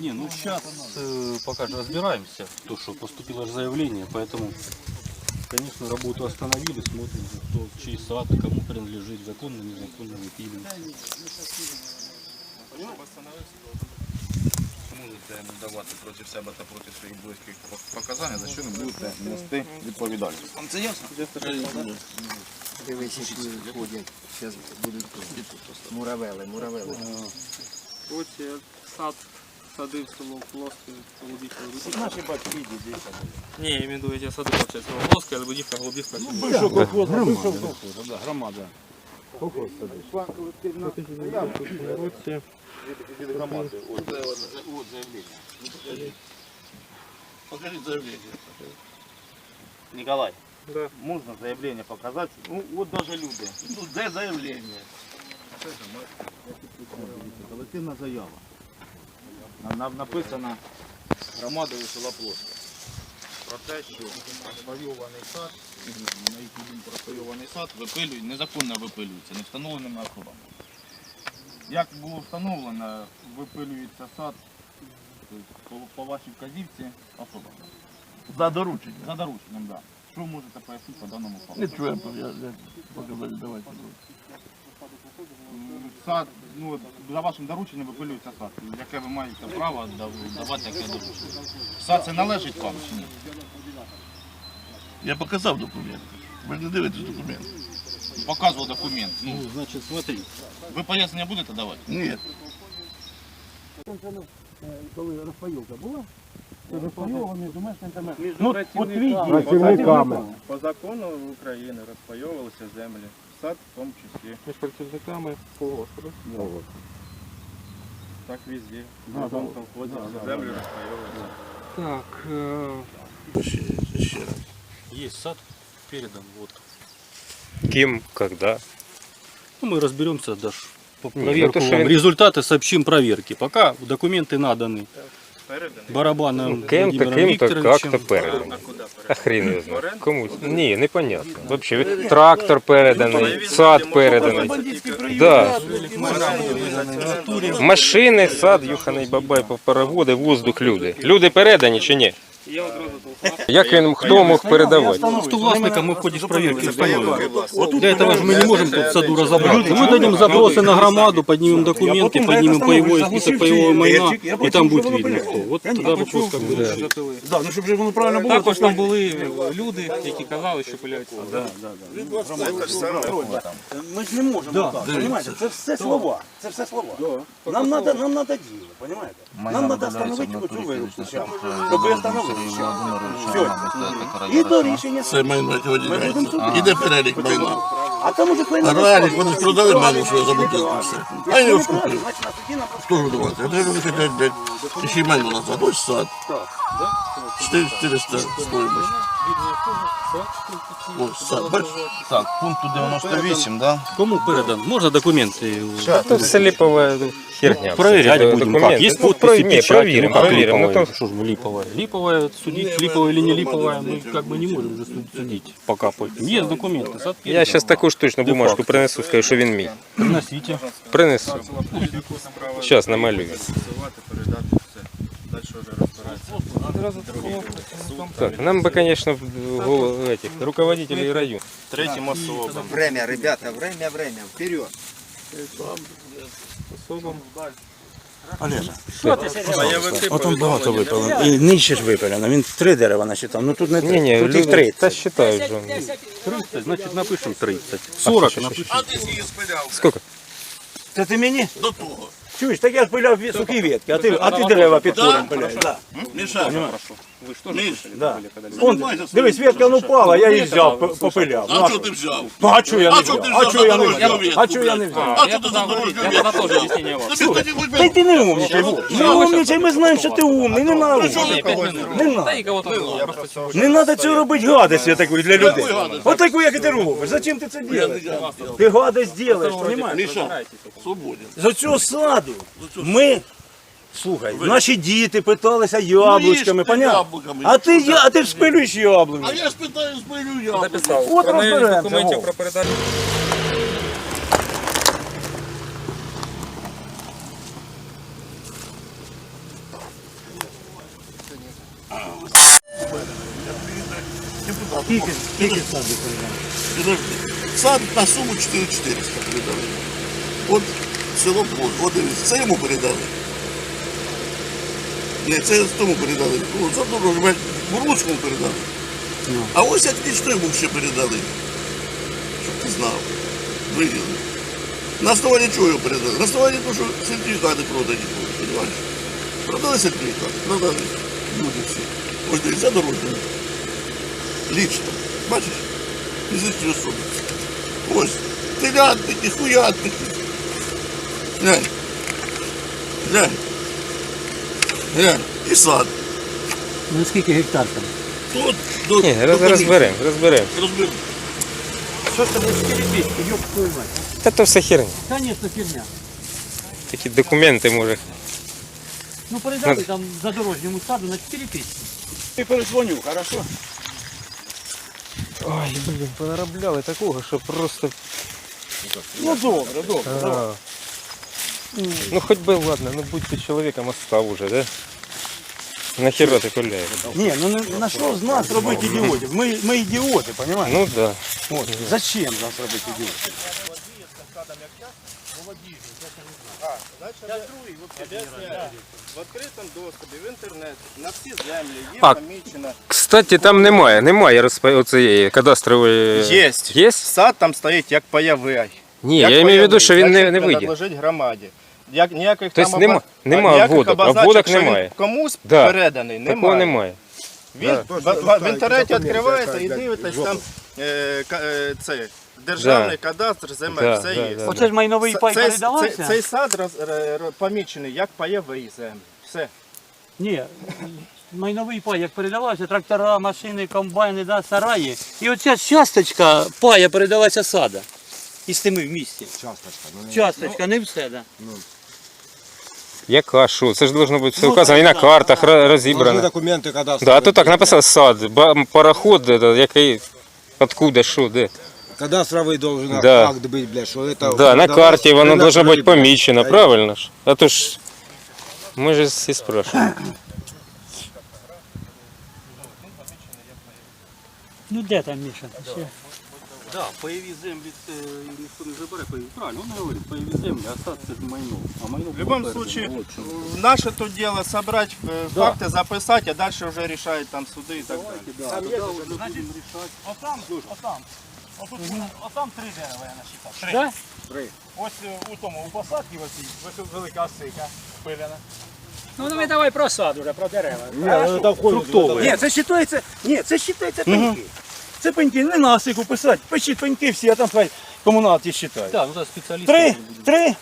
Не, ну сейчас пока же разбираемся, то, что поступило же заявление, поэтому, конечно, работу остановили, смотрим, кто, чей сад, кому принадлежит, законно, незаконно выпилим. Можете давати проти себе та проти своїх близьких показання, за що не будете нести відповідальність. Вам це ясно? Дивись, які ходять. Зараз будуть муравели, муравели. Ось я сад садив село Плоске, Голубівка, Голубівка. Наші батьки діди. Ні, я маю я садив це село Плоске, але Голубівка, Голубівка. Громада. Покажіть заявлення. Николай, Да. можна заявлення показати? Ну, от даже люди. Ну, де заявлення? Колективна заява. На- на- Написано громадою села Плоска. Про те, що розпайований сад, на який він розпайований сад, випилюють, незаконно випилюється, не встановленими особами. Як було встановлено, випилюється сад тобто, по, по вашій вказівці особами. За доручення. За дорученням, так. Да. Що можете пояснити по даному факту? Не чуємо, я, я показали, давайте. Сад, ну, за вашим дорученням випилюється сад. Яке ви маєте право дав- давати яке доручення? Сад це належить вам чи ні? Я показав документ. Ви не дивитесь документ. Показував документ. Ну, Ну, значит, смотри. ви пояснення будете давати? Ні. Коли розпайовка була, то розпайовка між мешканцями. Між Ну, працівниками, от працівниками. по закону України розпайовувалися землі, сад в тому числі. Між працівниками по Господу. Так везде. В любом колхозі всі землі розпайовуються. Так, Ще, ще раз. Есть сад передан, вот. Кем, когда? Ну, мы разберемся даже по Не, проверку ну, то, что вам. я- Результаты сообщим проверки. Пока документы наданы переданий. барабаном Кем-то, Владимиром кем-то, как-то переданий. А куди А переданий? хрен його знає. Комусь. Ні, непонятно. Вообще, трактор переданий, сад переданий. Да. Машини, сад, юханий бабай, пароводи, воздух, люди. Люди передані чи ні? Я одразу. Як він, хто мог передавати? Ну, что властника мы в ходе проверки установим. Для этого же мы не можем тут в саду разобраться. Мы дадим запросы на громаду, поднимем документы, поднимем паевой список паевого майна, и там будет видно кто. Вот тогда вопрос как бы решит. Да, ну щоб же воно правильно було. Також там були люди, які казали, що пиляють сад. Ми ж не можемо так, розумієте? Це все слова, це все слова. Нам треба нам надо діло, розумієте? Нам треба встановити оцю виручку, щоб ви встановили. І до рішення. Це майно ділянця. Іде перелік майна. А там уже А реально, вони ж продали майно, що я забутив все. А я його ж купив. Значить, на суді нам просто Хто ж видавати? Я треба вихати, блядь, ще й майно назад. Ось сад. 400 стоїмость. Ось сад, бачиш? Так, пункту 98, да? Кому передан? Можно документы? То все ліпова херня. Проверять Це будем. документи. Как? Есть Ну, подписи, про- ні, печати. Проверим, Ну, как проверим. Ну, липовая? то Что ж мы липовая? Липовая, судить, липовая или не липовая, мы как бы не можем же суд- судить пока. по этим. Есть документы, сад я передан. зараз таку ж точно бумажку принесу, скажу, що він мій. Приносите. Принесу. Зараз намалюю. розбиратися. Так, нам бы, конечно, в голову этих руководителей района. Третім особам. Время, ребята, время, время, вперед. Олежа. От он багато випилено. І нижче ж випилено. Він три дерева насчитав. Ну тут не Не, не, тут їх люди, три. та считают же. 30, значит напишем 30. 40 напишем. А ти її спиляв Сколько? Це ти мені? до того. Чуєш, так я ж пиляв ві- сухі ветки, а ти, а ти дерева під корень пиляєш. Да. Міша, Ви ж теж Міш, Да. Ну, Он, дивись, ветка ну впала, я її взяв, п- попиляв. Ну, а що що? ти взяв? Ну, а чого я не А ти? А взяв чого я не дорожню взяв? ветку, А чого я не блядь? взяв? А що ти за дорожню Я ветку? вам. Ти тоді Та й ти не умничай, Вов. Не умничай, ми знаємо, що ти умний, не надо. Не надо. Та і кого-то просто. Не треба цього робити гадості такої для людей. От таку, як і ти робиш. Зачем ти це робиш? Ти гадость робиш, розумієш? Міша, свободен. З цього саду саду. Ну, ми, слухай, Ви- наші діти питалися ну, яблучками, їжте яблуками, А ти, ну, я- а ти ж спилюєш яблуні. А я ж питаю, спилю я. От розберемося, документів во. про передачу. Сад на сумму 4400 передали село дивіться, це йому передали. Ні, це тому передали. Ну, за дорогу, Бурлуцькому передали. А ось як що йому ще передали. Щоб ти знав. Виділи. На основанні чого його передали? На основанні того, що сертифікати продані були, розумієш? Продали сертифікати, продали. Люди всі. Ось дивіться дорожньо. Лічно. Бачиш? Фізичні особи. Ось. Телятники, хуятники. Глянь. Глянь. Глянь. І сад. Ну скільки гектар там? Тут до, Ні, до роз, комісії. розберемо, розберемо. Розберемо. Що ж це буде 4 пічки, ёб твою мать. Та то все херня. Конечно, фірня. Такі документи може. Ну передали там за дорожньому саду на 4 пічки. Я перезвоню, хорошо? Ой, блін, понаробляли такого, що просто. Ну добре, добре. А. Ну хоч би ладно, ну будь ти чоловіком остав уже, да? Нахіра ти куляєш? Ні, ну на, на що з нас робити ідіотів? Ми, ми ідіоти, розумієш? Ну да. От, зачем з нас робити ідіотів? В відкритому доступі, в інтернеті, на всі землі є А. помічено. Кстати, там немає, немає розпа... оцієї кадастрової. Єсть. Є? Сад там стоїть як пайовий. Ні, Як я маю в виду, що він не, не вийде. принадлежить громаді. Як ніяких Тобто там нема- оба- нема ніяких обводок, обозначок, обводок що він немає. Комусь Да. переданий, Такого немає. немає. Він в, в- в інтернеті відкривається і дивитесь там е, ка- е, це, державний кадастр земель, Да, все да, є. да. Оце ж майновий пай Цей, передавався? цей, цей сад роз, ре- ре- помічений як пайовий землі. Все. Ні, майновий пай як передавався, трактора, машини, комбайни, да, сараї. І оця часточка пая передалася сада. І з тими в місті. Часточка, ну Часточка, не все, да. Яка що? Це ж должно бути все Ну, указано і на так, картах ро- Должны розібрано. документы кадастровые. Да, а то так написав сад, ба- пароход, это, який, откуда, що, де. Кадастровый должен Да. акт быть, бля, что это... Да, на карті воно должно должно бути помічено, правильно ж? А то ж, ми ж всі спрашуємо. Ну де там Міша? Ще? Да, пайові землі це ніхто не забере, пайові. Правильно, він говорить, пайові землі, а сад це ж майно. А майно В любом було случае, передано. От чому. наше тут дело собрать э, факты, записать, а дальше уже решают там суды и так далее. Да, тоді вже будемо рішати. Отам, отам. Отут, отам три дерева я насчитав. Три. Ось е, у тому, у посадці оцій, ось велика осика пилена. Ну давай давай про сад уже, про дерева. Ні, це вважається, ні, це вважається пеньки. Це пеньки, не насику писати, пишіть пеньки всі, а там хай комуналки вважають. Так, ну це спеціалісти. Три, три,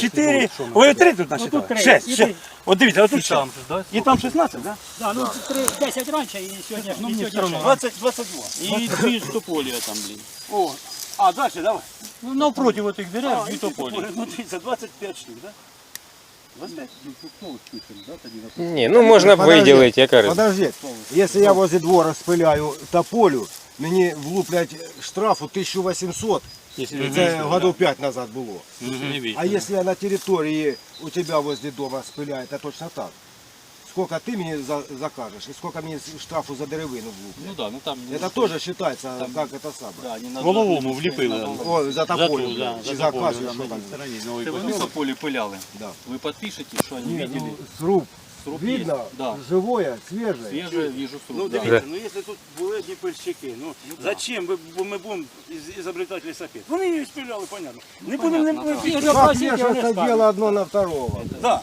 чотири, ви три тут насчитали? три. Шесть, І шесть. От дивіться, І отут там там. же, да? І там 16, так? Да, ну три, 10 раніше і сьогодні, Ну, мені все одно. 20, 22. І дві тополія там, блін. О, а далі, давай. Ну, навпроти отих дерев А, дві тополі. Ну, дивіться, 25 штук, так? 25? Ні, ну можна б Подожди, виділити, яка різниця. Подожди, если я возле двора спиляю тополю, мені влуплять штрафу 1800, це годов 5 назад було. А если я на территории у тебя возле дома спиляю, это точно так. Сколько ты мне за- закажешь и сколько мне штрафу за деревину влуплять. Ну да, ну там... Это тоже считается, как это самое. Да, не на Головому вліпили. О, за тополю, ту, бля, да, чи за заказуєш, тополю, що да, там. Це вони тополі пиляли. Да. Ви підпишете, що вони Не, видели? ну, сруб Сруб видно, є? Да. живое, свежее. Свіже, віжу Ну, сруб. да. дивіться, ну якщо тут були одні пильщики, ну зачем ви- бо ми будемо із- ізобретати лісопед? Вони її спіляли, понятно. Не будемо не понятно. Ігор, Как вешается дело одно на второго? Да.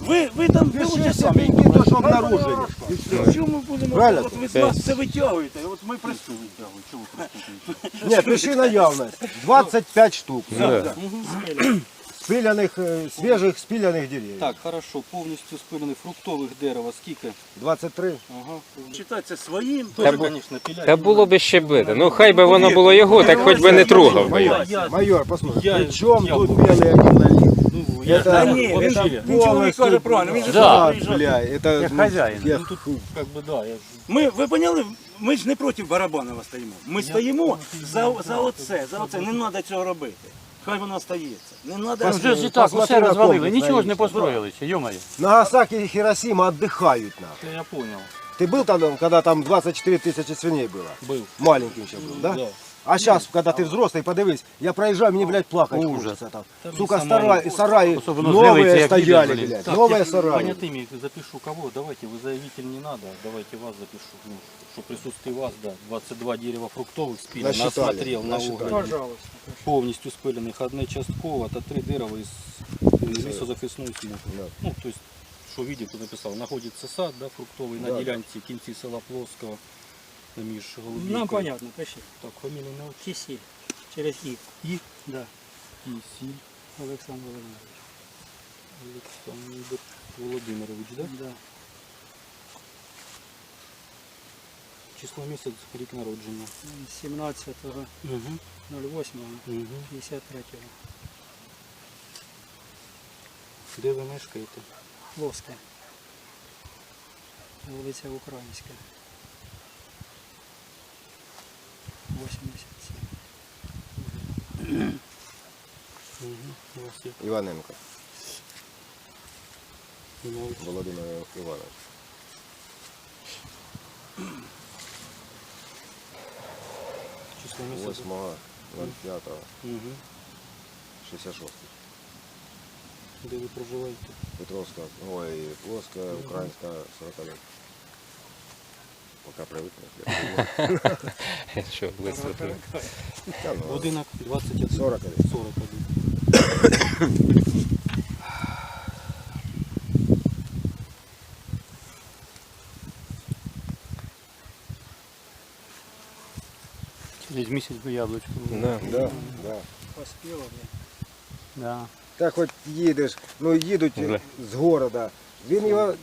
Ви, ви там ви лучше Пишите самі. пеньки, то, что обнаружили. И всё. Чому ми будемо? Правильно? От ви з нас все витягуєте, от ми працюємо. Чого ви просто Нет, пиши на явность. 25 штук. Да. Спиленных, э, свежих спиленных деревьев. Так, хорошо, повністю спилений фруктових дерева, скільки? 23. Ага. Читайте своїм. Та, Тоже, бу- звісно, пілять. та було б ще бити. Ну хай би воно було його, так хоч би не трогав би його. Я, Майор, посмотри. Я- Причем я тут буду. белый однолик? ну, я, Это Та ні, він, Вообще. він чоловік каже правильно, він же Да, сам приїжджав. бля, это... Як ну, хазяїн. я- ну тут, как бы, да, я ж... Ми, ви поняли, ми ж не проти Барабанова стоїмо. Ми стоїмо за, за оце, за оце. Не треба цього робити. Хай воно стається. Не треба. Вже Вже ж і так усе розвалили, нічого ж не построїлися, йомаю. Нагасаки и Хиросима отдыхают на. Це я понял. Ты был там, когда там 24 тысячи свиней было? Был. Маленький еще был, да? А сейчас, когда ты взрослый, подивись, я проезжаю, мне, блядь, плакать Ужас. хочется там. Там Сука, самое сараи, сараи Особенно злилися, новые як стояли, їдуть, блядь, Так, новые я сараи. понятыми запишу кого. Давайте, вы заявитель не надо. Давайте вас запишу. Ну, что присутствие вас, да. 22 дерева фруктовых. Насчитали, Насмотрел на насчитали. огороде. Пожалуйста. Повністю спилених. Одне частково, та три дерева із лісозахисної смуги. Да. Ну, то есть, що видів, то написав. Знаходиться сад, да, фруктовий Да, на да. ділянці кінці села Плоского. Між Голубівкою. Нам понятно, пиши. Так, фамілія не Кисіль. Через І. І? Да. Кисіль Олександр Володимирович. Олександр Володимирович, да? Да. Число місяць, рік народження. 17.08.53. Угу. Угу. Де ви мешкаєте? Плоске. Вулиця Українська. 87. Угу. У вас є Иваненко, ім'я, Володимир Иванович. число місяць. 8 05 Угу. 66 Де ви проживаєте? Петровская, ой, Плоская, Украинская, 40 лет. Пока привыкнешь. Що, близько. Да, ну, Будинок 21. 40 лет. 41. Через місяць би яблучко було. Да. Да, да. Поспіло, блядь. Да. Так хоч їдеш, ну їдуть Да. з города. Він його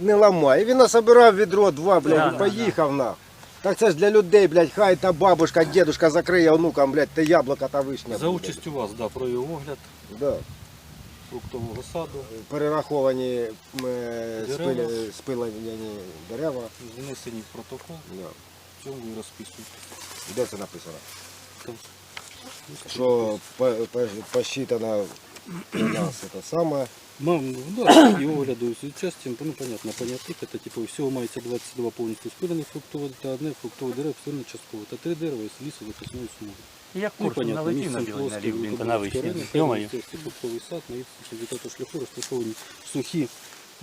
не ламає. Він насобирав відро два, блядь, Да, і да, поїхав на. Так це ж для людей, блядь, хай та бабушка, дедушка закриє онукам, блядь, те яблука та вишня. За буде. участю вас, да, про його огляд Да. фруктового саду, Перераховані е, Дерева. спили- спилені дерева. внесені в протокол, Да. в цьому ви Де це написано? Що по- по- посчитано у нас це саме. Мам, да, і огляду з участям, ну понятно, понятих, це типу всього мається 22 повністю спилених фруктових та одне фруктове дерево спилене частково, та три дерева із лісу захисної смуги. Як Ну, курс понятно, налетів на білий налів, блін, та великобродський на вишні. район, Йомаю. фруктовий сад, на від того шляху розташовані сухі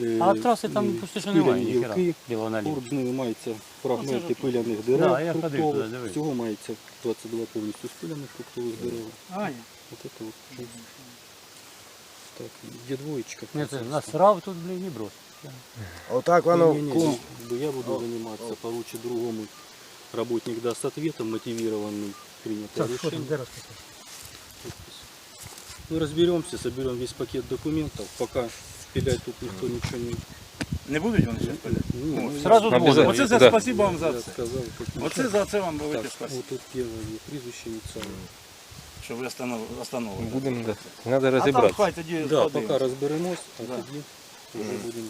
е, А траси там м, почти що немає спиляні ніхера. гілки, Білого налів. Поруч з ними мається фрагменти Оце пиляних дерев Да, я ходив туди, фруктових. дивився. Всього мається 22 повністю спиляних фруктових дерев. Аня. Вот это вот. Так, где двоечка? Ні, це насрав тут, блін, і брос. Отак воно Не-не-не, кум. Я буду заниматься, поручи другому. Работник даст ответом, мотивированный, принятое решение. де розписати? Мы разберемся, соберем весь пакет документов, пока пилять тут никто ничего не... Не будуть вони зараз пиляти? Ну, ну, Сразу Обязательно. дзвонимо. Оце за Да. спасибо вам за я це. сказав, Оце за це вам Так, велике спасибо, вот тут первое прізвище инициалы. що ви останов- остановили. Будемо, да. Треба А там розібратися. хай тоді Да, поки пока разберемся, а Да. тоді вже будем...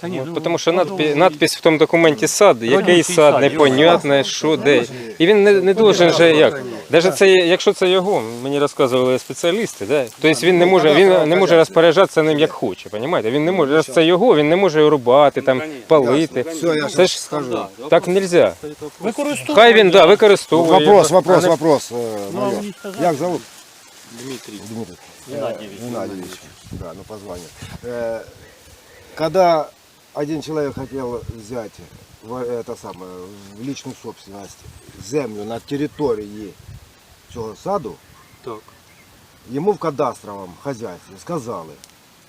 Та ні, ну, Тому що надпись, можливо, надпись в тому документі сад, який Родючий сад, сад, непонятне, що де. І він не, не должен же як. Навіть це, якщо це його, мені розказували спеціалісти, да? тобто він не може, він не може розпоряджатися ним як хоче, розумієте? Він не може, раз це його, він не може його рубати, там, палити. Все, я Це щас ж скажу. так не можна. Використовуйте. Хай він да, використовує. Вопрос, а вопрос, не- вопрос. э, Ну, а майор. мені сказали, Як зовут? Дмитрий. Дмитрий. Геннадьевич. Э, Геннадьевич. Да, ну позвонил. Э, Когда один человек хотел взять в, это самое, в личную собственность землю на территории цього саду, Так. йому в кадастровому хазяйстві сказали,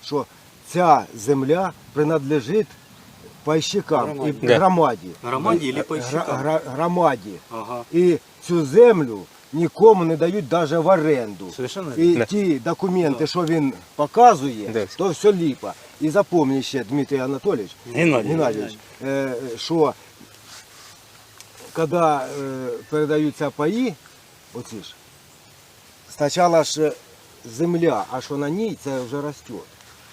що ця земля принадлежить пайщикам Громаді. і Да. громаді. Громаді или Гра- пайщикам? гра- громаді. Ага. І цю землю нікому не дають навіть в оренду. Совершенно І Да. ті документи, що він показує, Да. то все ліпа. І запомни ще, Дмитрий Анатолійович, Геннадій. Геннадійович, е, що коли е, передаються паї, оці ж, спочатку ж земля, а що на ній, це вже росте.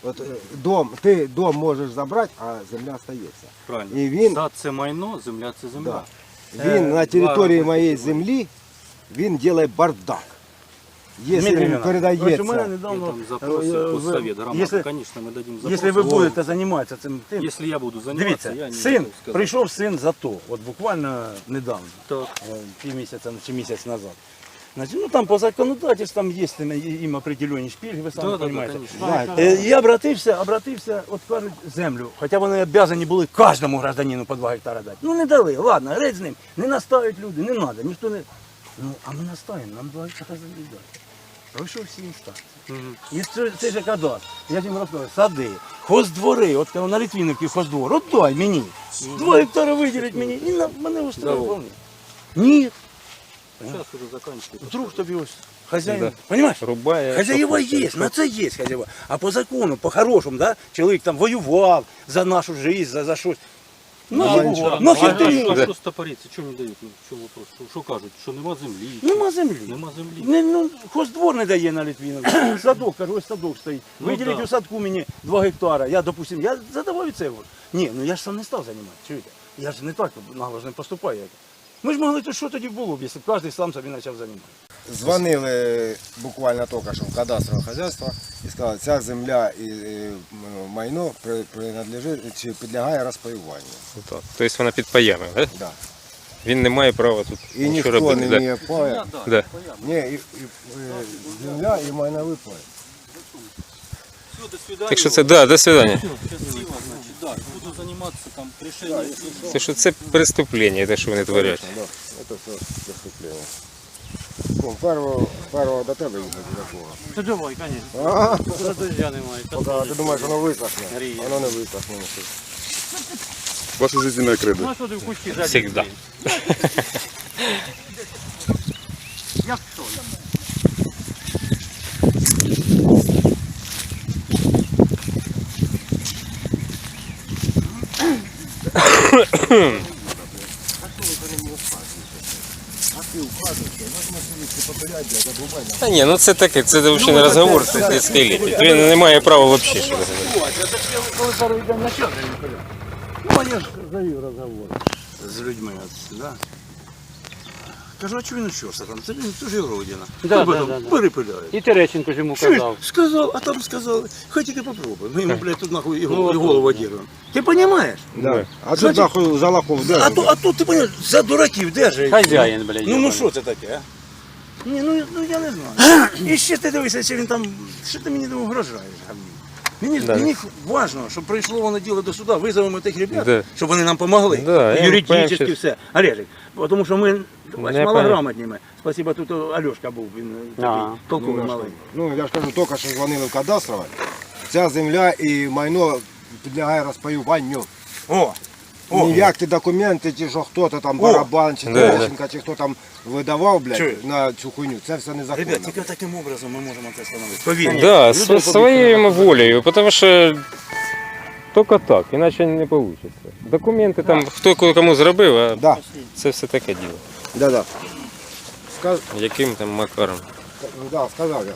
От е, дом, ти дом можеш забрати, а земля стається. Правильно. І він, Сад це майно, земля це земля. да, він на території моєї землі, він робить бардак. Якщо Дмитрий він Іванович, ось у мене передається, недавно, Там запросил э, постсовет, вы- громаду, если- конечно, мы дадим запрос. якщо ви будете займатися цим тим, Если я буду заниматься, Дивіться, я не син, могу сказать. прийшов син за то, от буквально недавно, Так. е, півмісяця чи місяць назад. Значить, ну там по законодательству там є там, їм определені шпільги, ви самі Да, да, да, розумієте. конечно. Е, Я обратився, обратився, от кажуть, землю. Хоча вони обязані були кожному гражданину по 2 гектара дати. Ну не дали, ладно, греть з ним. Не наставить люди, не треба, ніхто не. Ну, а ми наставимо, нам 2 гектара землі дати. Пройшов всі інстанції. І це, це ж кадастр. Я ж їм розказую, сади, хоздвори, от на Літвіновці хоздвор, от дай мені. 2 гектара виділять мені, і на мене устроїть. Ні, Сейчас уже заканчивается. вдруг тобі ось хазяїн, розумієш? Рубає. Хазяєва є, на це є хазяєва. А по закону, по-хорошому, да? чоловік там воював за нашу життя, за, за щось. Ну, А, нахер, а, нахер а, ти а йому? що, що стопориться? Чому не дають? Ну, чому вопрос? Що, що кажуть? Що нема землі? Нема землі. Нема землі. Не, ну, хоздвор не дає на Літвінові. Садок, кажу, ось садок стоїть. Ну, Виділіть да. у садку мені 2 гектара. Я, допустим, я задавав і це. говорю. Ні, ну я ж сам не став займати, чуєте? Я ж не так нагло ж не поступаю. як. Ми ж могли, то що тоді було б, якщо б кожен сам собі почав займати. Дзвонили буквально тільки що в кадастрове хазяйство і сказали, ця земля і майно при- принадлежить чи підлягає розпаюванню. Так. Тобто вона під паями, да? Да. Він не має права тут І ніхто робити. не має пая. Да. Ні, і, і, е, земля і майновий пай. Так що це, да, до свидання. Буду заниматься там решением. Це що це преступлення, те, що вони творять. Да, це все преступлення. Ну, Першого, першого до тебе їхати такого. То давай, звісно. Ага. Дождя немає. Поки ти думаєш, воно висохне. Гріє. Воно не висохне. Ваше жизненное кредо. Ну а в кучці жадіб? Всегда. Як що? Та ні, ну це таке, це взагалі не розговор, це десятиліття. Він не має права взагалі що я. Ну, а я ж завів розговор з людьми. От, да. Кажу, а чого він учився там? Це він теж родина. Да, да, да, да. Перепиляють. І Терещенко ж йому казав. Сказав, а там сказали, хоч тільки попробуй. Ми йому, блядь, тут нахуй і голову, і голову дірвемо. Ти розумієш? Да. А тут нахуй за лохов А, то, а тут, ти розумієш, за дураків держать. Хазяїн, блядь. Ну, ну що це таке, а? Ні, ну, ну я не знаю. І ще ти дивися, чи він там, що ти мені там угрожаєш, гавні? Мені, Да. мені важливо, щоб прийшло воно діло до суда, визовемо тих ребят, Да. щоб вони нам допомогли. Да, я Юридично понимаю, все. Олежик, тому що ми бач, Не малограмотні ми. Спасибо, тут Альошка був, він такий Ага. толковий малий. Ну, я ж кажу, тільки що дзвонили в кадастрове. Ця земля і майно підлягає розпаюванню. О, о, Ніяк ті документи, ті, що хто-то там барабан, чи Да, Терещенко, чи хто там видавав, блядь, на цю хуйню. Це все незаконно. Ребят, тільки таким образом ми можемо це встановити. Повір. Да, з своєю волею, тому що тільки так, іначе не вийде. Документи там, хто кому зробив, а Да, це все таке діло. да, да. Сказ... Яким там макаром. Да, сказав я.